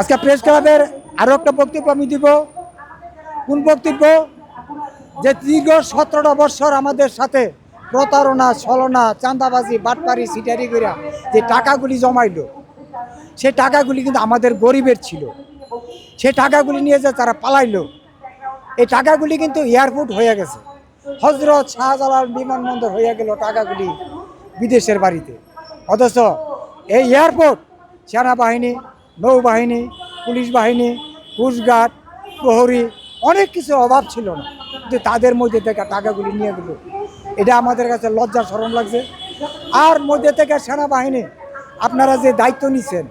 আজকে প্রেস ক্লাবের আরও একটা বক্তব্য আমি দিব। কোন বক্তব্য? যে দীর্ঘ সতেরোটা বছর আমাদের সাথে প্রতারণা, ছলনা, চাঁদাবাজি, বাটপারি সিটারি করে যে টাকাগুলি জমাইলো, সে টাকাগুলি কিন্তু আমাদের গরিবের ছিল। সে টাকাগুলি নিয়ে যে তারা পালাইলো, এই টাকাগুলি কিন্তু এয়ারপোর্ট হয়ে গেছে। হজরত শাহজালাল বিমানবন্দর হয়ে গেল টাকাগুলি বিদেশের বাড়িতে। অথচ এই এয়ারপোর্ট, সেনাবাহিনী নৌবাহিনী, পুলিশ বাহিনী কোস্টগার্ড প্রহরী, অনেক কিছু অভাব ছিল না। যে তাদের মধ্যে থেকে টাকাগুলি নিয়ে গেল। এটা আমাদের কাছে লজ্জা স্মরণ লাগছে। আর মধ্যে থেকে সেনাবাহিনী, আপনারা যে দায়িত্ব নিচ্ছেন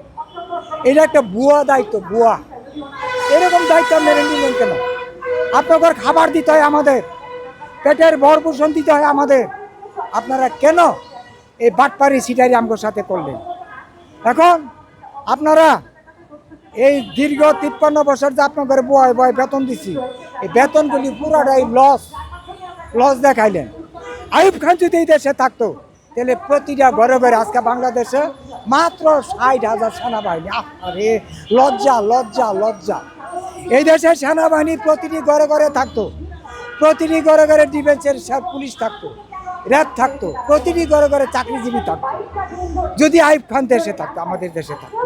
এটা একটা বুয়া দায়িত্ব বুয়া এরকম দায়িত্ব মেনে নিলেন কেন? আপনাদের খাবার দিতে হয় আমাদের, পেটের ভরপোষণ দিতে হয় আমাদের। আপনারা কেন এই বাটপারি সিটারি আমগোর সাথে করলেন? এখন আপনারা এই দীর্ঘ তিপ্পান্ন বছর যে আপনাদের বয় বয় বেতন দিছি, এই বেতনগুলি পুরাটাই লস লস দেখাইলেন। আইব খান যদি এই দেশে থাকতো, তাহলে প্রতিটা ঘরে ঘরে আজকে বাংলাদেশে মাত্র ষাট হাজার সেনাবাহিনী আরে লজ্জা লজ্জা লজ্জা। এই দেশের সেনাবাহিনী প্রতিটি ঘরে ঘরে থাকতো, প্রতিটি ঘরে ঘরে ডিফেন্সের পুলিশ থাকতো, র্যাব থাকতো, প্রতিটি ঘরে ঘরে চাকরিজীবী থাকতো। যদি আইব খান দেশে থাকতো, আমাদের দেশে থাকতো।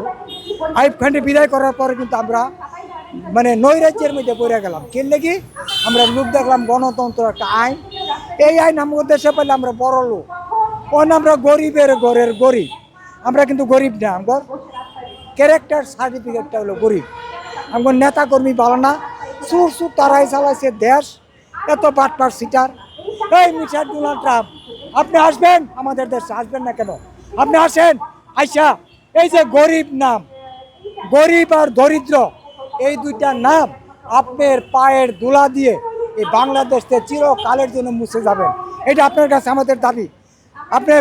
আইব খানকে বিদায় করার পরে কিন্তু আমরা মানে নৈরাজ্যের মধ্যে পড়ে গেলাম। কেন নাকি? আমরা লোক দেখলাম গণতন্ত্র একটা আইন। এই আইন আমাদের দেশে পেলে আমরা বড় লোক। ওন আমরা গরিবের ঘরের গরিব। আমরা কিন্তু গরিব না আমার ক্যারেক্টার সার্টিফিকেটটা হলো গরিব। আমার নেতা কর্মী ভালো না। সুর সুর তারাই চালাইছে দেশ। এত বাটপার সিটার। এই মিস্টার ডোনাল্ড ট্রাম্প, আপনি আসবেন? আমাদের দেশে আসবেন না কেন? আপনি আসেন? আইসা, এই যে গরিব নাম। গরিব আর দরিদ্র এই দুইটা নাম আপনার পায়ের দোলা দিয়ে এই বাংলাদেশ চিরকালের জন্য মুছে যাবেন। এটা আপনার কাছে আমাদের দাবি। আপনি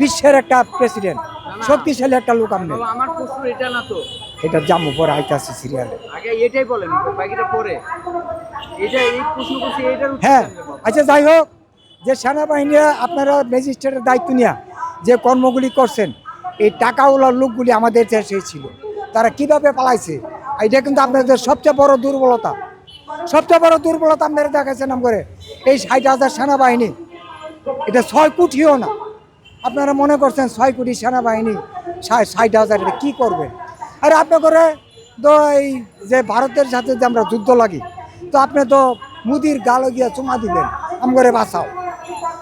বিশ্বের একটা প্রেসিডেন্ট শক্তিশালী একটা লোক আপনি। আমার প্রশ্ন এটা না তো। এটা জামু পরে আইতাছে সিরিয়ালে আগে এটাই বলেন বাকিটা পরে। এটা এই প্রশ্ন করছি এটার হ্যাঁ। আচ্ছা যাই হোক যে সেনাবাহিনীরা আপনারা ম্যাজিস্ট্রেটের দায়িত্ব নিয়ে যে কর্মগুলি করছেন এই টাকাওয়ালার লোকগুলি আমাদের দেশে ছিল। তারা কীভাবে পালাইছে? এটা কিন্তু আপনাদের সবচেয়ে বড় দুর্বলতা। সবচেয়ে বড় দুর্বলতা আপনারা দেখাচ্ছেন নাম করে এই ষাট হাজার সেনাবাহিনী। এটা ছয় কোটিও না। আপনারা মনে করছেন ছয় কোটি সেনাবাহিনী ষাট হাজার, এটা কী করবেন আর আপনি করে তো এই যে ভারতের সাথে যে আমরা যুদ্ধ লাগি, তো আপনি তো মুদির গালো গিয়া চুমা দিবেন আম করে বাঁচাও।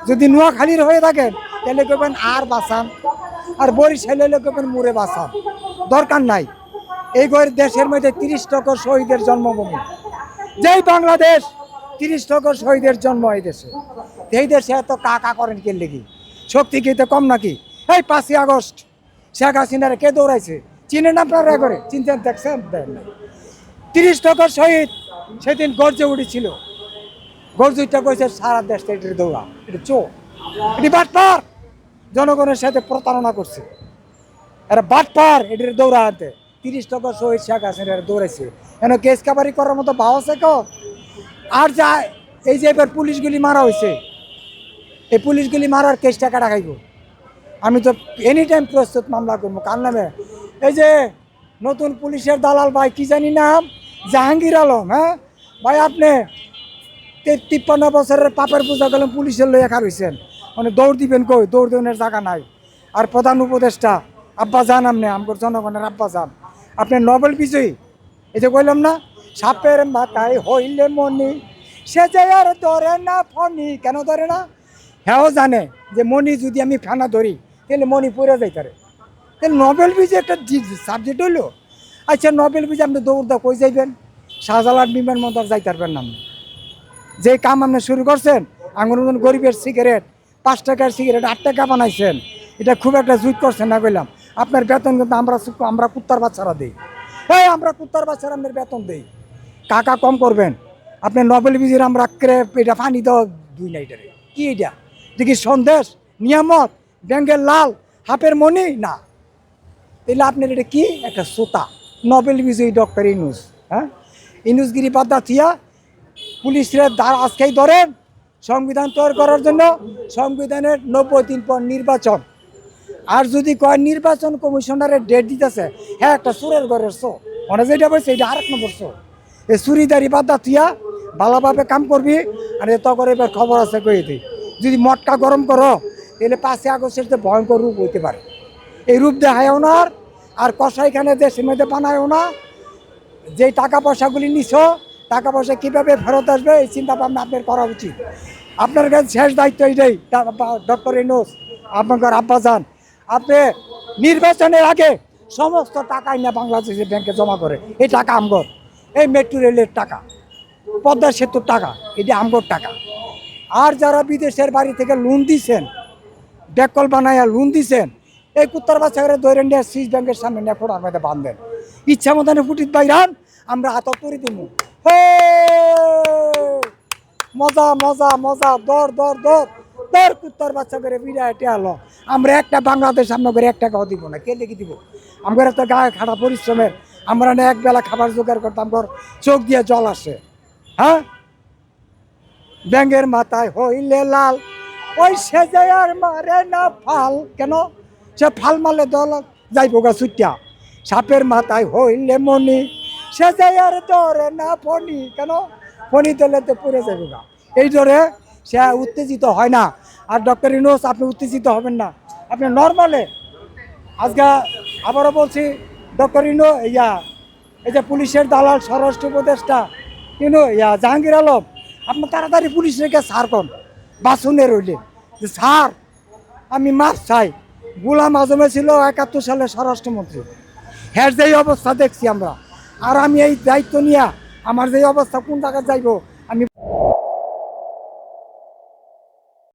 যদি নোয়াখালীর হয়ে থাকেন, তাহলে কেবেন আর বাঁচান। আর বরিশাল কেবেন মুড়ে বাঁচান। দরকার নাই। এই গরিব দেশের মধ্যে তিরিশ টকর শহীদের জন্মভূমি। যেই বাংলাদেশ তিরিশ টকর শহীদের জন্ম এই দেশে। এই দেশে এত কাকা করেন কে লেগে? শক্তি কি তো কম নাকি? এই পাঁচই আগস্ট শেখ হাসিনারে কে দৌড়াইছে? চিনেন আপনারা করে। চিনতেন দেখছেন দেন না। তিরিশ টকর শহীদ সেদিন গর্জে উঠেছিল। গর্জুইটা কইছে সারা দেশ থেকে এটা দৌড়া। এটা চো এটি বাটপার। জনগণের সাথে প্রতারণা করছে। এরা বাটপার, এটির দৌড়া আনতে তিরিশ টাকা শহীদ শেখ হাসিনা এরা দৌড়াইছে। কেন কেস কাবারি করার মতো ভাও আছে কেউ আর যা, এই যে এবার পুলিশগুলি মারা হয়েছে এই পুলিশগুলি মারার কেস টাকা রাখাইব আমি তো এনি টাইম প্রস্তুত মামলা করব, কার নামে? এই যে নতুন পুলিশের দালাল ভাই, কি জানি নাম? জাহাঙ্গীর আলম হ্যাঁ? ভাই, আপনি তিপ্পান্ন বছরের পাপের পূজা করলেন, পুলিশের খার হয়েছেন মানে দৌড় দিবেন কই? দৌড় দেওয়ার জায়গা নাই। আর প্রধান উপদেষ্টা আব্বা যান আপনি আমার জনগণের আব্বা যান আপনি নোবেল বিজয়ী। এই যে কইলাম না, সাপের মাথায় হইলে মনি, সে যে আর ধরে না ফনি, কেন ধরে না? হ্যাঁ জানে যে মনি যদি আমি ফেনা ধরি, তাহলে মনি পড়ে যাইতারে। তাহলে নোবেল বিজয় একটা সাবজেক্ট হইল। আচ্ছা নোবেল বিজয় আপনি দৌড় দা কই যাইবেন? শাহজালাল বিমান মন্দার যাইতে পারবেন না আপনি যে কাম আপনি শুরু করছেন আঙুর গরিবের সিগারেট পাঁচ টাকার সিগারেট আট টাকা বানাইছেন, এটা খুব একটা জুত করছেন না কইলাম। আপনার বেতন কিন্তু আমরা আমরা কুত্তার বাচ্চারা দিই। এই, আমরা কুত্তার বাচ্চারা আপনার বেতন দিই। কাকা কম করবেন। আপনি নবেল বিজির আমরা ক্রেপ এটা পানি দাও দুই নাইটারে কি এটা? দেখি সন্দেশ? নিয়ামত? ব্যাঙ্গের লাল? হাফের মনি? না। তাহলে আপনার এটা কি? একটা সোতা। নবেল বিজয়ী ডক্টর ইনুস হ্যাঁ? ইনুসগিরি বাদ্দা থিয়া পুলিশরা দ্বার আজকেই ধরেন, সংবিধান তৈরি করার জন্য সংবিধানের নব্বই দিন পর নির্বাচন। আর যদি কয় নির্বাচন কমিশনারের ডেট দিতেছে হ্যাঁ একটা সুরের ঘরের শো মানে যেটা বলছে এটা আরেক নম্বর শো এই চুরিদারি বাদ তুইয়া ভালোভাবে কাম করবি আর এত করে এবার খবর আছে কই দিই যদি মটকা গরম করো তাহলে পাঁচই আগস্টের যে ভয়ঙ্কর রূপ হইতে পারে। এই রূপ দেখায়ও না আর, কষাইখানে দেশের মধ্যে বানায়ও না। যে টাকা পয়সাগুলি নিছ টাকা পয়সা কীভাবে ফেরত আসবে এই চিন্তা ভাবনা আপনার করা উচিত। আপনার কাছে শেষ দায়িত্ব এইটাই ডক্টর ইনোস আপনার আব্বা যান আপনি নির্বাচনের আগে সমস্ত টাকা না বাংলাদেশের ব্যাংকে জমা করে, এই টাকা আমগর। এই মেট্রো রেলের টাকা, পদ্মা সেতুর টাকা এটি আমগর টাকা। আর যারা বিদেশের বাড়ি থেকে লোন দিছেন ব্যাকল বানাইয়া লোন দিছেন, এই কুত্তার বাচ্চাকে ধরে নিয়ে সুইস ব্যাংকের সামনে নিয়ে ফোটার মধ্যে বাঁধবেন ইচ্ছা মতনে ফুটিত বাইরান আমরা হাত তুরি দিব মজা মজা মজা, দর দর দর। দর কুত্তার বাচ্চা করে বিরাট টেয়ালো আমরা একটা বাংলাদেশ, আমরা করে এক টাকাও দিব না। কে লিখে দিব? আমরা তো গায়ে খাটা পরিশ্রমের। আমরা না এক বেলা খাবার জোগাড় করতাম ঘর চোখ দিয়ে জল আসে। হ্যাঁ? ব্যাঙের মাথায় হইলে লাল, ওই সেজে আর মারে না ফাল। কেন? সে ফাল মারলে দল যাইব গা ছুটিয়া। সাপের মাথায় হইলে মনি সেজে আর ধরে না ফণি। কেন? ফণি দিলে তো পড়ে যাবে গা। এই ধরে সে উত্তেজিত হয় না। আর ডক্টর ইনোস আপনি উত্তেজিত হবেন না। আপনি নর্মালে, আজকে আবারও বলছি, ডক্টর ইনো ইয়া এই যে পুলিশের দালাল, স্বরাষ্ট্র উপদেষ্টা ইনো ইয়া জাহাঙ্গীর আলম, আপনি তাড়াতাড়ি পুলিশের কাছে সার কন বাসনে রইলে। যে, স্যার, আমি মাপ চাই। গুলাম আজমে ছিল একাত্তর সালে স্বরাষ্ট্রমন্ত্রী। হ্যার যেই অবস্থা দেখছি আমরা। আর আমি এই দায়িত্ব নিয়ে আমার যেই অবস্থা, কোন জায়গায় যাইব?